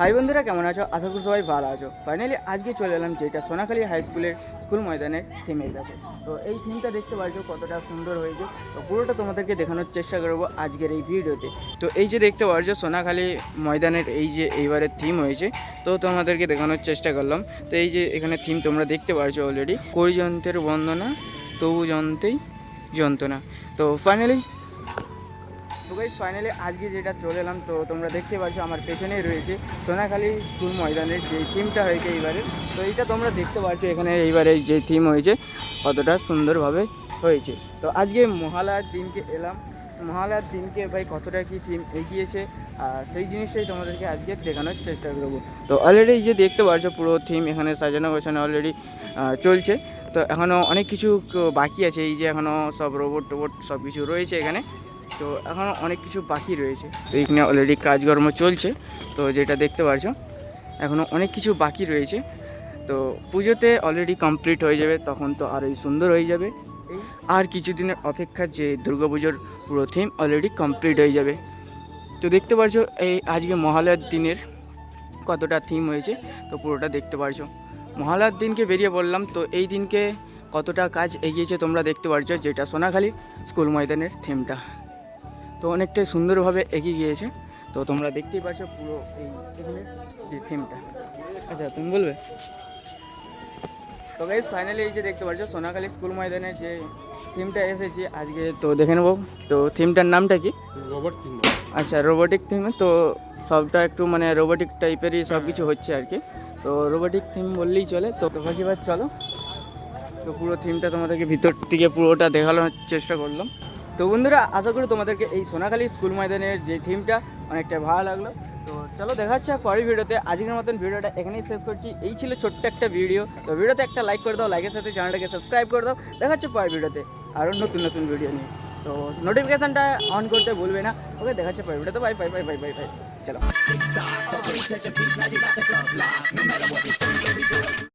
High বন্ধুরা, কেমন আছো? আশা করি সবাই ভালো আছো। ফাইনালি আজকে চলে এলাম যেটা সোনাখালী হাই স্কুলের স্কুল ময়দানের থিমের কাছে। তো এই থিমটা দেখতে পাচ্ছ কতটা সুন্দর হয়েছে। তো পুরোটা তোমাদেরকে দেখানোর চেষ্টা করব আজকের এই ভিডিওতে তো এই যে দেখতে পাচ্ছ সোনাখালী ময়দানের এই যে এইবারের থিম হয়েছে, তো তোমাদেরকে দেখানোর চেষ্টা করলাম। তো এই যে এখানে থিম তোমরা দেখতে পারছ অলরেডি কই যন্ত্রের বন্দনা, তবু যন্ত্রেই যন্ত্রণা। তো ফাইনালি তো গাইজ ফাইনালি আজকে যেটা চলে এলাম, তো তোমরা দেখতে পাচ্ছ আমার পেছনেই রয়েছে সোনাখালী স্কুল ময়দানের যে থিমটা হয়েছে এইবারে। তো এইটা তোমরা দেখতে পাচ্ছ এখানে এইবারে যে থিম হয়েছে, কতটা সুন্দরভাবে হয়েছে। তো আজকে মহালয়ার দিনকে এলাম। মহালয়ার দিনকে ভাই কতটা কি থিম এগিয়েছে, আর সেই জিনিসটাই তোমাদেরকে আজকে দেখানোর চেষ্টা করব। তো অলরেডি যে দেখতে পাচ্ছ পুরো থিম এখানে সাজানো গোছানো অলরেডি চলছে। তো এখনও অনেক কিছু বাকি আছে। এই যে এখনও সব রোবট টোবট সব কিছু রয়েছে এখানে। তো এখনও অনেক কিছু বাকি রয়েছে। তো এখানে অলরেডি কাজকর্ম চলছে, তো যেটা দেখতে পারছ, এখনও অনেক কিছু বাকি রয়েছে। তো পুজোতে অলরেডি কমপ্লিট হয়ে যাবে, তখন তো আরোই সুন্দর হয়ে যাবে। আর কিছুদিনের অপেক্ষা যে দুর্গাপুজোর পুরো থিম অলরেডি কমপ্লিট হয়ে যাবে। তো দেখতে পারছ, এই আজকে মহালয়ার দিনের কতটা থিম হয়েছে, তো পুরোটা দেখতে পারছ। মহালয়ার দিনকে বেরিয়ে পড়লাম, তো এই দিনকে কতটা কাজ এগিয়েছে তোমরা দেখতে পারছ, যেটা সোনাখালী স্কুল ময়দানের থিমটা তো অনেকটাই সুন্দরভাবে এগিয়ে গিয়েছে। তো তোমরা দেখতেই পাচ্ছ পুরো এই এখানে যে থিমটা আচ্ছা তুমি বলবে? তো গাইজ ফাইনালি এই যে দেখতে পাচ্ছ সোনাখালী স্কুল ময়দানের যে থিমটা এসেছে আজকে তো দেখে নেব। তো থিমটার নামটা কি? রোবট থিম আচ্ছা রোবোটিক থিম তো সবটা একটু মানে রোবোটিক টাইপেরই সব কিছু হচ্ছে আর কি তো রোবোটিক থিম বললেই চলে। তো বাকিবার চলো। তো পুরো থিমটা তোমাদেরকে ভিতর থেকে পুরোটা দেখানোর চেষ্টা করলাম। তো বন্ধুরা, আশা করি তোমাদেরকে এই সোনাখালী স্কুল ময়দানের যে থিমটা অনেকটা ভালো লাগল। তো চলো দেখা হচ্ছে পরের ভিডিওতে। আজকের মতন ভিডিওটা এখানেই শেষ করছি। এই ছিল ছোট্ট একটা ভিডিও। তো ভিডিওতে একটা লাইক করে দাও লাইকের সাথে চ্যানেলটাকে সাবস্ক্রাইব করে দাও। দেখা হচ্ছে পরের ভিডিওতে আরও নতুন নতুন ভিডিও নিয়ে। তো নোটিফিকেশানটা অন করতে ভুলবে না। ওকে, দেখা হচ্ছে পরের ভিডিওতে। Bye bye bye bye bye bye চলো।